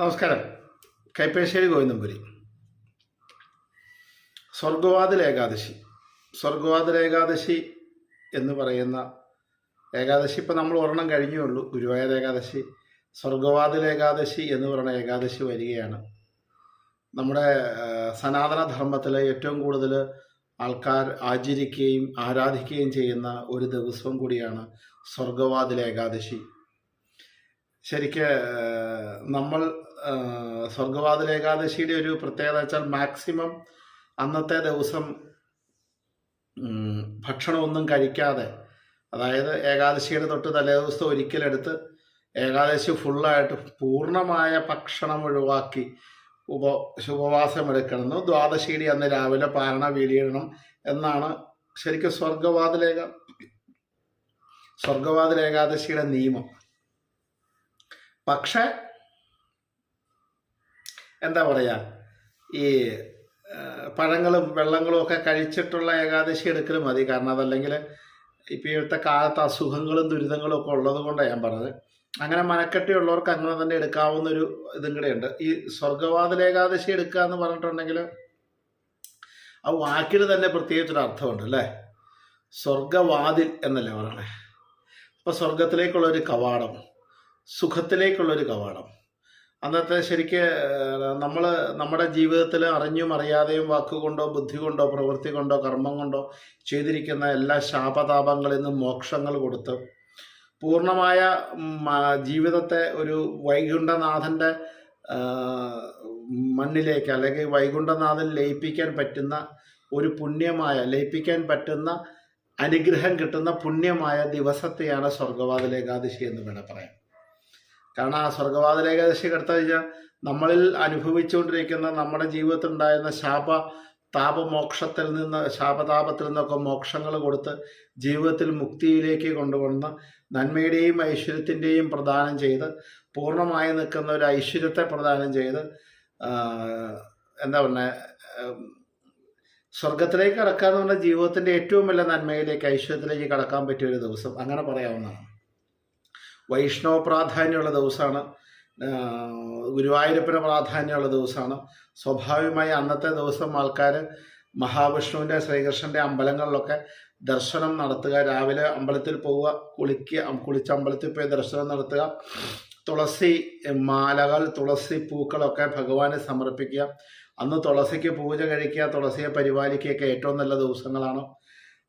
നമസ്കാരം. കൈപ്പേശ്ശേരി ഗോവിന്ദമ്പുരി സ്വർഗവാതിൽ ഏകാദശി. സ്വർഗവാതിൽ ഏകാദശി എന്ന് പറയുന്ന ഏകാദശി ഇപ്പം നമ്മൾ ഒരെണ്ണം കഴിഞ്ഞേ ഉള്ളൂ. ഗുരുവായൂർ ഏകാദശി സ്വർഗവാതിൽ ഏകാദശി എന്ന് പറയുന്ന ഏകാദശി വരികയാണ്. നമ്മുടെ സനാതനധർമ്മത്തിലെ സനാതന ധർമ്മത്തിലെ ഏറ്റവും കൂടുതൽ ആൾക്കാർ ആചരിക്കുകയും ആരാധിക്കുകയും ചെയ്യുന്ന ഒരു ദിവസം കൂടിയാണ് സ്വർഗവാതിൽ ഏകാദശി. ശരിക്ക് നമ്മൾ സ്വർഗവാതിൽ ഏകാദശിയുടെ ഒരു പ്രത്യേകത വെച്ചാൽ മാക്സിമം അന്നത്തെ ദിവസം ഭക്ഷണമൊന്നും കഴിക്കാതെ അതായത് ഏകാദശിയുടെ തൊട്ട് തലേ ദിവസം ഒരിക്കലെടുത്ത് ഏകാദശി ഫുള്ളായിട്ട് പൂർണമായ ഭക്ഷണം ഒഴിവാക്കി ഉപ ഉപവാസം എടുക്കണം. ദ്വാദശിയുടെ അന്ന് രാവിലെ പാരണ വീലിയിടണം എന്നാണ് ശരിക്കും സ്വർഗവാതിലേക സ്വർഗവാതിൽ ഏകാദശിയുടെ നിയമം. പക്ഷെ എന്താ പറയുക ഈ പഴങ്ങളും വെള്ളങ്ങളും ഒക്കെ കഴിച്ചിട്ടുള്ള ഏകാദശി എടുക്കൽ മതി. കാരണം അതല്ലെങ്കിൽ ഇപ്പോഴത്തെ കാലത്ത് അസുഖങ്ങളും ദുരിതങ്ങളും ഒക്കെ ഉള്ളത് കൊണ്ടാണ് ഞാൻ പറഞ്ഞത്. അങ്ങനെ മനക്കെട്ടിയുള്ളവർക്ക് അങ്ങനെ തന്നെ എടുക്കാവുന്ന ഒരു ഇതും കൂടെയുണ്ട് ഈ സ്വർഗവാതിൽ ഏകാദശി എടുക്കുക എന്ന് പറഞ്ഞിട്ടുണ്ടെങ്കിൽ ആ വാക്കിന് തന്നെ പ്രത്യേകിച്ചൊരു അർത്ഥമുണ്ട് അല്ലേ? സ്വർഗവാതിൽ എന്നല്ലേ പറയണേ അപ്പോൾ സ്വർഗത്തിലേക്കുള്ളൊരു കവാടം സുഖത്തിലേക്കുള്ള ഒരു കവാടം. അന്നത്തെ ശരിക്ക് നമ്മൾ നമ്മുടെ ജീവിതത്തിൽ അറിഞ്ഞും അറിയാതെയും വാക്കുകൊണ്ടോ ബുദ്ധി കൊണ്ടോ പ്രവൃത്തി കൊണ്ടോ കർമ്മം കൊണ്ടോ ചെയ്തിരിക്കുന്ന എല്ലാ ശാപതാപങ്ങളിൽ നിന്നും മോക്ഷങ്ങൾ കൊടുത്ത് പൂർണമായ ജീവിതത്തെ ഒരു വൈകുണ്ഠനാഥന്റെ മണ്ണിലേക്ക് അല്ലെങ്കിൽ വൈകുണ്ഠനാഥൻ ലയിപ്പിക്കാൻ പറ്റുന്ന ഒരു പുണ്യമായ ലയിപ്പിക്കാൻ പറ്റുന്ന അനുഗ്രഹം കിട്ടുന്ന പുണ്യമായ ദിവസത്തെയാണ് സ്വർഗവാതിൽ ഏകാദശി എന്ന് വേണം പറയാം. കാരണം ആ സ്വർഗവാതിൽ ഏകാദശി എടുത്തു കഴിഞ്ഞാൽ നമ്മളിൽ അനുഭവിച്ചുകൊണ്ടിരിക്കുന്ന നമ്മുടെ ജീവിതത്തിൽ ഉണ്ടായിരുന്ന ശാപ താപമോക്ഷത്തിൽ നിന്ന് ശാപതാപത്തിൽ നിന്നൊക്കെ മോക്ഷങ്ങൾ കൊടുത്ത് ജീവിതത്തിൽ മുക്തിയിലേക്ക് കൊണ്ടുവന്ന് നന്മയുടെയും ഐശ്വര്യത്തിന്റെയും പ്രദാനം ചെയ്ത് പൂർണമായി നിൽക്കുന്ന ഒരു ഐശ്വര്യത്തെ പ്രദാനം ചെയ്ത് എന്താ പറയുക സ്വർഗത്തിലേക്ക് കടക്കുക എന്ന് പറഞ്ഞാൽ ജീവിതത്തിന്റെ ഏറ്റവും വലിയ നന്മയിലേക്ക് ഐശ്വര്യത്തിലേക്ക് കടക്കാൻ പറ്റിയ ഒരു ദിവസം. അങ്ങനെ പറയാവുന്നതാണ്. വൈഷ്ണവ പ്രാധാന്യമുള്ള ദിവസമാണ്. ഗുരുവായൂരപ്പന് പ്രാധാന്യമുള്ള ദിവസമാണ്. സ്വാഭാവികമായി അന്നത്തെ ദിവസം ആൾക്കാർ മഹാവിഷ്ണുവിന്റെ ശ്രീകൃഷ്ണന്റെ അമ്പലങ്ങളിലൊക്കെ ദർശനം നടത്തുക. രാവിലെ അമ്പലത്തിൽ പോവുക കുളിക്കുക കുളിച്ച് അമ്പലത്തിൽ പോയി ദർശനം നടത്തുക. തുളസി മാലകൾ തുളസി പൂക്കളൊക്കെ ഭഗവാനെ സമർപ്പിക്കുക. അന്ന് തുളസിക്ക് പൂജ കഴിക്കുക തുളസിയെ പരിപാലിക്കുകയൊക്കെ ഏറ്റവും നല്ല ദിവസങ്ങളാണ്.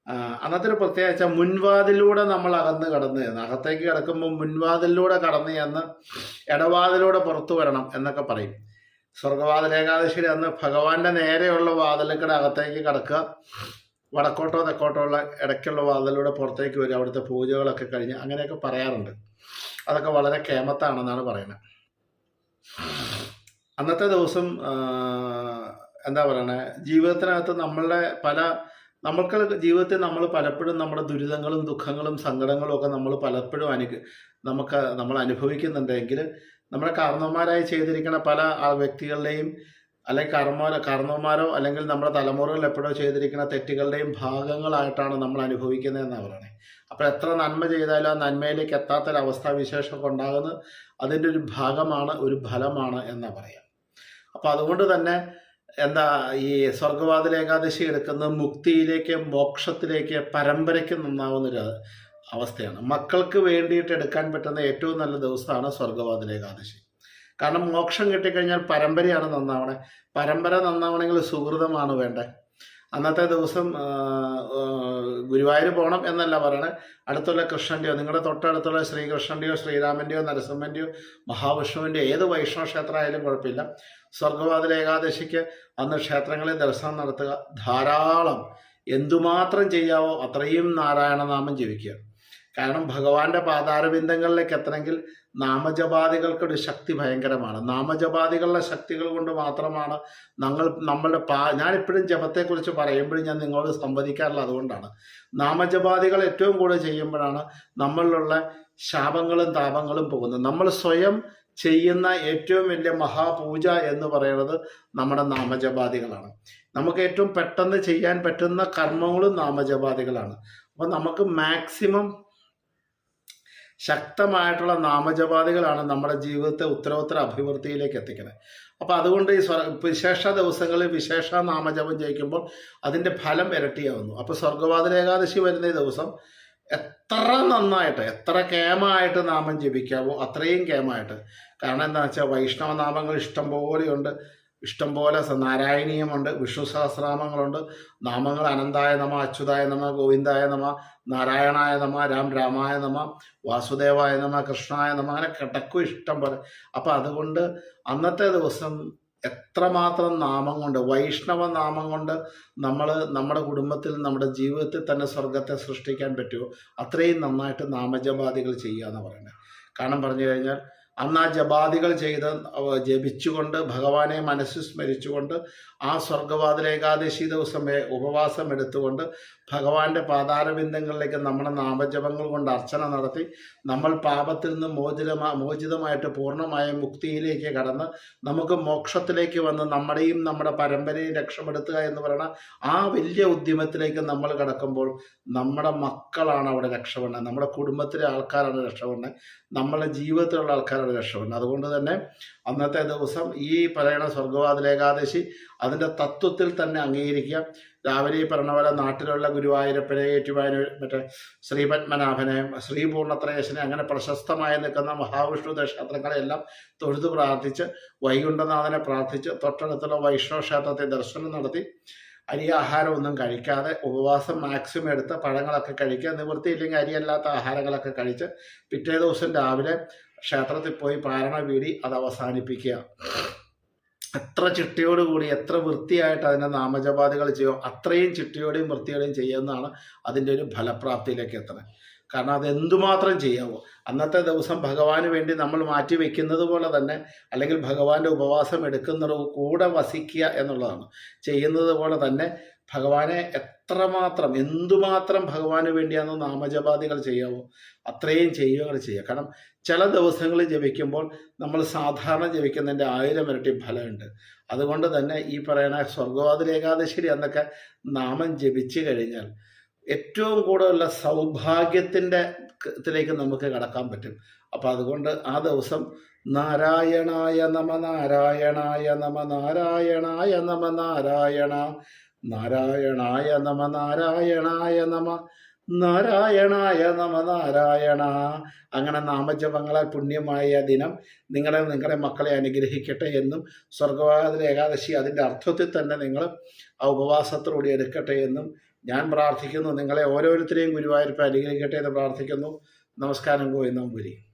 അന്നത്തെ ഒരു പ്രത്യേകത മുൻവാതിലൂടെ നമ്മൾ അകന്ന് കടന്നു ചെന്ന് അകത്തേക്ക് കിടക്കുമ്പോൾ മുൻവാതിലൂടെ കടന്നു ചെന്ന് ഇടവാതിലൂടെ പുറത്തു വരണം എന്നൊക്കെ പറയും. സ്വർഗവാതിൽ ഏകാദശിയുടെ അന്ന് ഭഗവാന്റെ നേരെയുള്ള വാതിലക്കടെ അകത്തേക്ക് കടക്കുക. വടക്കോട്ടോ തെക്കോട്ടോ ഉള്ള ഇടയ്ക്കുള്ള വാതിലൂടെ പുറത്തേക്ക് വരിക. അവിടുത്തെ പൂജകളൊക്കെ കഴിഞ്ഞ് അങ്ങനെയൊക്കെ പറയാറുണ്ട്. അതൊക്കെ വളരെ കേമത്താണെന്നാണ് പറയുന്നത്. അന്നത്തെ ദിവസം എന്താ പറയണേ? ജീവിതത്തിനകത്ത് നമ്മളുടെ പല നമ്മൾക്ക് ജീവിതത്തിൽ നമ്മൾ പലപ്പോഴും നമ്മുടെ ദുരിതങ്ങളും ദുഃഖങ്ങളും സങ്കടങ്ങളും ഒക്കെ നമ്മൾ പലപ്പോഴും അനു നമുക്ക് നമ്മൾ അനുഭവിക്കുന്നുണ്ടെങ്കിൽ നമ്മുടെ കാരണവന്മാരായി ചെയ്തിരിക്കുന്ന പല വ്യക്തികളുടെയും അല്ലെങ്കിൽ കർമ്മ കാരണവന്മാരോ അല്ലെങ്കിൽ നമ്മുടെ തലമുറകൾ എപ്പോഴോ ചെയ്തിരിക്കുന്ന തെറ്റുകളുടെയും ഭാഗങ്ങളായിട്ടാണ് നമ്മൾ അനുഭവിക്കുന്നതെന്നാണ് പറയുന്നത്. അപ്പോൾ എത്ര നന്മ ചെയ്താലും ആ നന്മയിലേക്ക് എത്താത്തൊരവസ്ഥ വിശേഷമൊക്കെ ഉണ്ടാകുന്നത് അതിന്റെ ഒരു ഭാഗമാണ് ഒരു ഫലമാണ് എന്നാ പറയാം അപ്പോൾ അതുകൊണ്ട് തന്നെ എന്താ ഈ സ്വർഗവാതിൽ ഏകാദശി എടുക്കുന്നത് മുക്തിയിലേക്ക് മോക്ഷത്തിലേക്ക് പരമ്പരയ്ക്ക് നന്നാവുന്നൊരു അവസ്ഥയാണ്. മക്കൾക്ക് വേണ്ടിയിട്ട് എടുക്കാൻ പറ്റുന്ന ഏറ്റവും നല്ല ദിവസമാണ് സ്വർഗവാതിൽ ഏകാദശി. കാരണം മോക്ഷം കിട്ടിക്കഴിഞ്ഞാൽ പരമ്പരയാണ് നന്നാവണേ. പരമ്പര നന്നാവണമെങ്കിൽ സുഹൃതമാണ് വേണ്ടത് അന്നത്തെ ദിവസം ഗുരുവായൂർ പോകണം എന്നല്ല പറയണേ അടുത്തുള്ള കൃഷ്ണന്റെയോ നിങ്ങളുടെ തൊട്ടടുത്തുള്ള ശ്രീകൃഷ്ണന്റെയോ ശ്രീരാമന്റെയോ നരസിംഹന്റെയോ മഹാവിഷ്ണുവിന്റെയോ ഏത് വൈഷ്ണവ ക്ഷേത്രമായാലും കുഴപ്പമില്ല. സ്വർഗവാതിൽ ഏകാദശിക്ക് അന്ന് ക്ഷേത്രങ്ങളിൽ ദർശനം നടത്തുക. ധാരാളം. എന്തുമാത്രം ചെയ്യാവോ അത്രയും നാരായണനാമം ജപിക്കുക. കാരണം ഭഗവാന്റെ പാതാരബിന്ദങ്ങളിലേക്ക് എത്തണമെങ്കിൽ നാമജപാദികൾക്കൊരു ശക്തി ഭയങ്കരമാണ്. നാമജപാദികളുടെ ശക്തികൾ കൊണ്ട് മാത്രമാണ് ഞങ്ങൾ നമ്മളുടെ പാ ഞാനിപ്പോഴും ജപത്തെക്കുറിച്ച് പറയുമ്പോഴും ഞാൻ നിങ്ങളോട് സംവദിക്കാറുള്ളത് അതുകൊണ്ടാണ്. നാമജപാദികൾ ഏറ്റവും കൂടുതൽ ചെയ്യുമ്പോഴാണ് നമ്മളിലുള്ള ശാപങ്ങളും താപങ്ങളും പോകുന്നത്. നമ്മൾ സ്വയം ചെയ്യുന്ന ഏറ്റവും വലിയ മഹാപൂജ എന്ന് പറയുന്നത് നമ്മുടെ നാമജപാദികളാണ് നമുക്ക് ഏറ്റവും പെട്ടെന്ന് ചെയ്യാൻ പറ്റുന്ന കർമ്മങ്ങളും നാമജപാദികളാണ് അപ്പോൾ നമുക്ക് മാക്സിമം ശക്തമായിട്ടുള്ള നാമജപാദികളാണ് നമ്മുടെ ജീവിതത്തെ ഉത്തരോത്തര അഭിവൃദ്ധിയിലേക്ക് എത്തിക്കുന്നത്. അപ്പോൾ അതുകൊണ്ട് ഈ വിശേഷ ദിവസങ്ങളിൽ വിശേഷ നാമജപം ജയിക്കുമ്പോൾ അതിന്റെ ഫലം ഇരട്ടിയാവുന്നു. അപ്പോൾ സ്വർഗവാതിൽ ഏകാദശി വരുന്ന ഈ ദിവസം എത്ര നന്നായിട്ട് എത്ര കേമായിട്ട് നാമം ജപിക്കാവോ അത്രയും കേമായിട്ട്. കാരണം എന്താ വെച്ചാൽ വൈഷ്ണവ നാമങ്ങൾ ഇഷ്ടം പോലെയുണ്ട് ഇഷ്ടംപോലെ പോലെ നാരായണീയമുണ്ട് വിഷ്ണു സഹസ്രനാമങ്ങളുണ്ട് നാമങ്ങൾ അനന്തായ നമ അച്യുതായ നമ ഗോവിന്ദായ നമ നാരായണായ നമ രാം രാമായ നമ വാസുദേവായ നമ കൃഷ്ണായ നമ അങ്ങനെ കിടക്കും ഇഷ്ടം പോലെ. അപ്പം അതുകൊണ്ട് അന്നത്തെ ദിവസം എത്രമാത്രം നാമം കൊണ്ട് വൈഷ്ണവ നാമം കൊണ്ട് നമ്മൾ നമ്മുടെ കുടുംബത്തിൽ നമ്മുടെ ജീവിതത്തിൽ തന്നെ സ്വർഗത്തെ സൃഷ്ടിക്കാൻ പറ്റുമോ അത്രയും നന്നായിട്ട് നാമജപാദികൾ ചെയ്യുക എന്ന് പറയുന്നത്. കാരണം പറഞ്ഞു കഴിഞ്ഞാൽ അന്ന് ആ ജപാദികൾ ചെയ്ത് ജപിച്ചുകൊണ്ട് ഭഗവാനെ മനസ്സ് സ്മരിച്ചുകൊണ്ട് ആ സ്വർഗവാതിൽ ഏകാദശി ദിവസം ഉപവാസം എടുത്തുകൊണ്ട് ഭഗവാന്റെ പാതാരബിന്ദങ്ങളിലേക്ക് നമ്മുടെ നാമജപങ്ങൾ കൊണ്ട് അർച്ചന നടത്തി നമ്മൾ പാപത്തിൽ നിന്ന് മോചിതമാ മോചിതമായിട്ട് പൂർണമായ മുക്തിയിലേക്ക് കടന്ന് നമുക്ക് മോക്ഷത്തിലേക്ക് വന്ന് നമ്മുടെയും നമ്മുടെ പരമ്പരയും രക്ഷപ്പെടുത്തുക എന്ന് പറയുന്ന ആ വലിയ ഉദ്യമത്തിലേക്ക് നമ്മൾ കടക്കുമ്പോൾ നമ്മുടെ മക്കളാണ് അവിടെ രക്ഷപ്പെടുന്നത് നമ്മുടെ കുടുംബത്തിലെ ആൾക്കാരാണ് രക്ഷപ്പെടുന്നത് നമ്മളെ ജീവിതത്തിലുള്ള ആൾക്കാരാണ് രക്ഷപ്പെടുന്നത് അതുകൊണ്ട് തന്നെ അന്നത്തെ ദിവസം ഈ പറയണ സ്വർഗവാതിൽ ഏകാദശി അതിന്റെ തത്വത്തിൽ തന്നെ അംഗീകരിക്കുക. രാവിലെ ഈ പറഞ്ഞ പോലെ നാട്ടിലുള്ള ഗുരുവായൂരപ്പനെ ഏറ്റുമാനു മറ്റേ ശ്രീപത്മനാഭനെ ശ്രീപൂർണത്രയേശനെ അങ്ങനെ പ്രശസ്തമായി നിൽക്കുന്ന മഹാവിഷ്ണു ക്ഷേത്രങ്ങളെല്ലാം തൊഴുതു പ്രാർത്ഥിച്ച് വൈകുണ്ഠനാഥനെ പ്രാർത്ഥിച്ച് തൊട്ടടുത്തുള്ള വൈഷ്ണവ ക്ഷേത്രത്തെ ദർശനം നടത്തി. അരി ആഹാരം ഒന്നും കഴിക്കാതെ ഉപവാസം മാക്സിമം എടുത്ത് പഴങ്ങളൊക്കെ കഴിക്കുക. നിവൃത്തിയില്ലെങ്കിൽ അരിയല്ലാത്ത ആഹാരങ്ങളൊക്കെ കഴിച്ച് പിറ്റേ ദിവസം രാവിലെ ക്ഷേത്രത്തിൽ പോയി പാരണ വീടി അത് അവസാനിപ്പിക്കുക. എത്ര ചിട്ടയോടുകൂടി എത്ര വൃത്തിയായിട്ട് അതിന്റെ നാമജപാദികൾ ചെയ്യുക അത്രയും ചിട്ടയോടെയും വൃത്തിയോടെയും ചെയ്യുന്നതാണ് അതിന്റെ ഒരു ഫലപ്രാപ്തിയിലേക്ക് എത്തുന്നത്. കാരണം അത് എന്തുമാത്രം ചെയ്യാവോ. അന്നത്തെ ദിവസം ഭഗവാന് വേണ്ടി നമ്മൾ മാറ്റി വെക്കുന്നത് പോലെ തന്നെ അല്ലെങ്കിൽ ഭഗവാന്റെ ഉപവാസം എടുക്കുന്നത് കൂടെ വസിക്കുക എന്നുള്ളതാണ്. ചെയ്യുന്നത് പോലെ തന്നെ ഭഗവാനെ എത്രമാത്രം എന്തുമാത്രം ഭഗവാന് വേണ്ടിയാണോ നാമജപാദികൾ ചെയ്യാവോ അത്രയും ചെയ്യുകകൾ ചെയ്യുക. കാരണം ചില ദിവസങ്ങളിൽ ജപിക്കുമ്പോൾ നമ്മൾ സാധാരണ ജപിക്കുന്നതിന്റെ ആയിരം ഇരട്ടി ഫലമുണ്ട്. അതുകൊണ്ട് തന്നെ ഈ പറയുന്ന സ്വർഗവാതിൽ ഏകാദശി എന്നൊക്കെ നാമം ജപിച്ചു കഴിഞ്ഞാൽ ഏറ്റവും കൂടുതലുള്ള സൗഭാഗ്യത്തിന്റെ ത്തിലേക്ക് നമുക്ക് കടക്കാൻ പറ്റും. അപ്പം അതുകൊണ്ട് ആ ദിവസം നാരായണായ നമ നാരായണായ നമ നാരായണായ നമ നാരായണ നാരായണായ നമ നാരായണായ നമ നാരായണായ നമ നാരായണ. അങ്ങനെ നാമജപങ്ങളാൽ പുണ്യമായ ദിനം നിങ്ങളെ നിങ്ങളുടെ മക്കളെ അനുഗ്രഹിക്കട്ടെ എന്നും സ്വർഗവാദ ഏകാദശി അതിന്റെ അർത്ഥത്തിൽ തന്നെ നിങ്ങൾ ആ ഉപവാസത്തോടെ എടുക്കട്ടെ എന്നും ഞാൻ പ്രാർത്ഥിക്കുന്നു. നിങ്ങളെ ഓരോരുത്തരെയും ഗുരുവായൂരപ്പ അനുഗ്രഹിക്കട്ടെ എന്ന് പ്രാർത്ഥിക്കുന്നു. നമസ്കാരം ഗോവിന്ദം പുരി